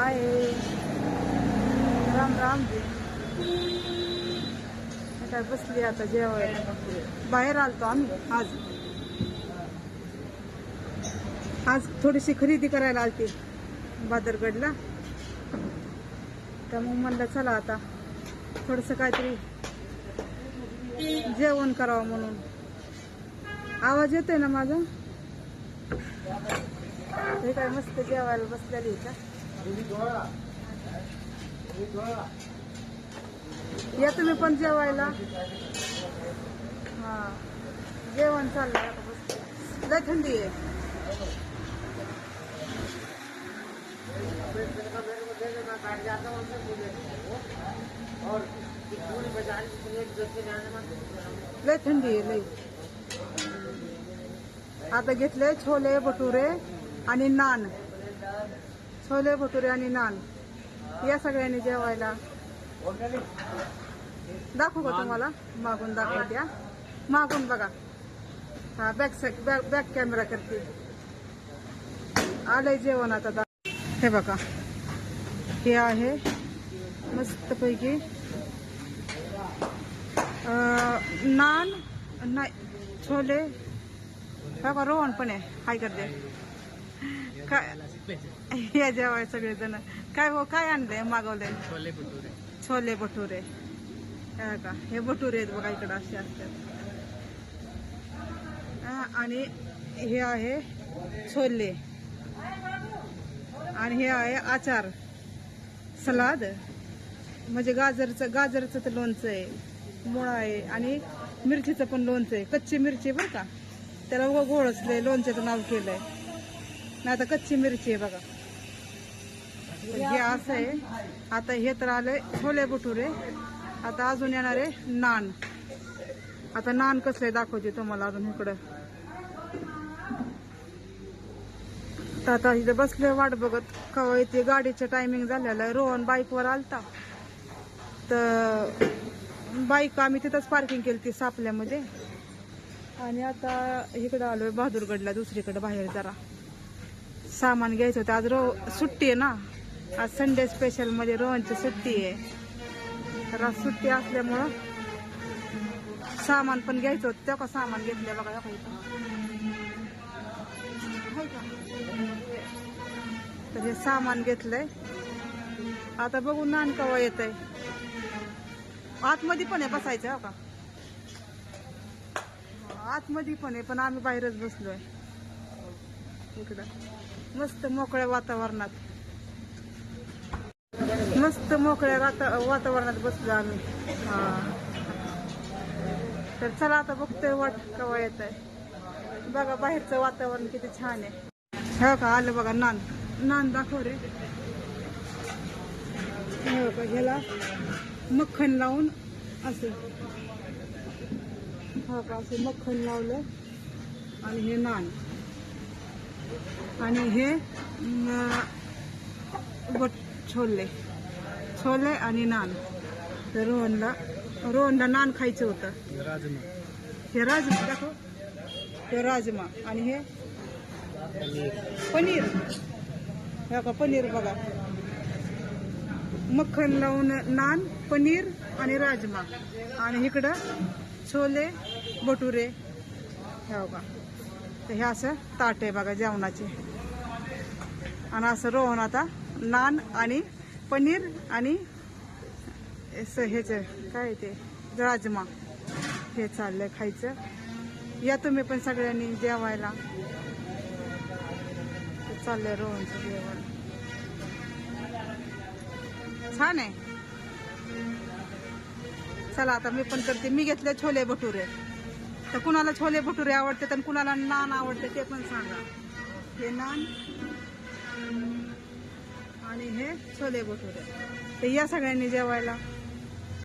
हाय. राम राम जी काय बसली आता जेवायला. बाहेर आलतो आम्ही आज. आज थोडीशी खरेदी करायला आलती बादरगडला. तर मग म्हणलं चला आता थोडस काहीतरी जेवण करावं म्हणून. आवाज येतोय ना माझा? हे काय मस्त जेवायला बसलेली का? या तुम्ही पण जेवायला. हा. जेवण चाललंय आता लय थंडी आहे. लय थंडी आहे लय. आता घेतले छोले भटुरे आणि नान. छोले भटुरे आणि नान. या सगळ्यांनी जेवायला. दाखवू का तुम्हाला? मागून दाखवा द्या. मागून बघा. हा back side back back camera करते. आलंय जेवण आता दा- हे बघा. हे आहे मस्तपैकी नान नाही छोले. बघा रोहन पण आहे. हाय करते काय? या जेवाय सगळे जण काय हो काय आणलंय मागवलंय? छोले भटुरे. छोले भटुरे. हे का हे भटुरे आहेत बघा इकडं असे असतात. आणि हे आहे छोले. आणि हे आहे आचार. सलाद. म्हणजे गाजरचं गाजरचं तर लोणचं आहे. मुळा आहे आणि मिरचीचं पण लोणचं आहे. कच्ची मिरची बरं का? त्याला उगा गोळसलंय लोणच्याचं नाव केलंय. नाही आता कच्ची मिरची आहे बघा. हे असं आहे. आता हे तर आलंय छोले भटुरे. आता अजून येणार आहे नान. आता नान कसले दाखवते तुम्हाला अजून इकडं. तर आता इथे बसले वाट बघत. कवा इथे गाडीचं टायमिंग झालेलं आहे. रोहन बाईकवर आलता. तर बाईक आम्ही तिथंच पार्किंग केली ती सापल्यामध्ये. आणि आता इकडं आलोय बहादूरगडला दुसरीकडे बाहेर जरा. सामान घ्यायचं होतं. आज रो सुट्टी आहे ना. आज संडे स्पेशलमध्ये रोहनची सुट्टी आहे. तर आज सुट्टी असल्यामुळं सामान पण घ्यायचं होतं. तेव्हा का सामान घेतलं बघा हे का? तर हे सामान घेतलंय. आता बघू नान कवा येत आहे आतमध्ये पण आहे बसायचं हो का? आतमध्ये पण आहे पण आम्ही बाहेरच बसलोय. इकडं. मस्त मोकळ्या वातावरणात. मस्त मोकळ्या वाता- वातावरणात बसलो आम्ही. हा. तर चला आता बघतोय वाट कवा येत आहे बघा बाहेरचं वातावरण किती छान आहे. हो का? आलं बघा नान. नान दाखव रे. हो का? ह्याला मक्खन लावून असं. हो का? असं मक्खन लावलं. आणि हे नान. आणि हे अं, छोले. छोले आणि नान. तर रोहनला रोहनला नान खायचं होतं. राजमा. हे राजमा दाखव. हे राजमा. आणि हे पनीर. हे का पनीर बघा. मक्खन लावून नान पनीर आणि राजमा. आणि इकडं छोले भटुरे. हे बघा. तर हे असं ताट आहे बघा जेवणाचे. आणि असं रोहन आता नान आणि पनीर आणि असं ह्याचं काय ते? राजमा. हे चाललंय खायचं. या तुम्ही पण सगळ्यांनी जेवायला. हे चाललंय रोहनचं जेवण. छान आहे. चला आता मी पण करते. मी घेतले छोले भटुरे. तर कुणाला छोले भटुरे आवडते तर कुणाला नान आवडते ते पण सांगा. हे नान आणि हे छोले भटुरे. तर या सगळ्यांनी जेवायला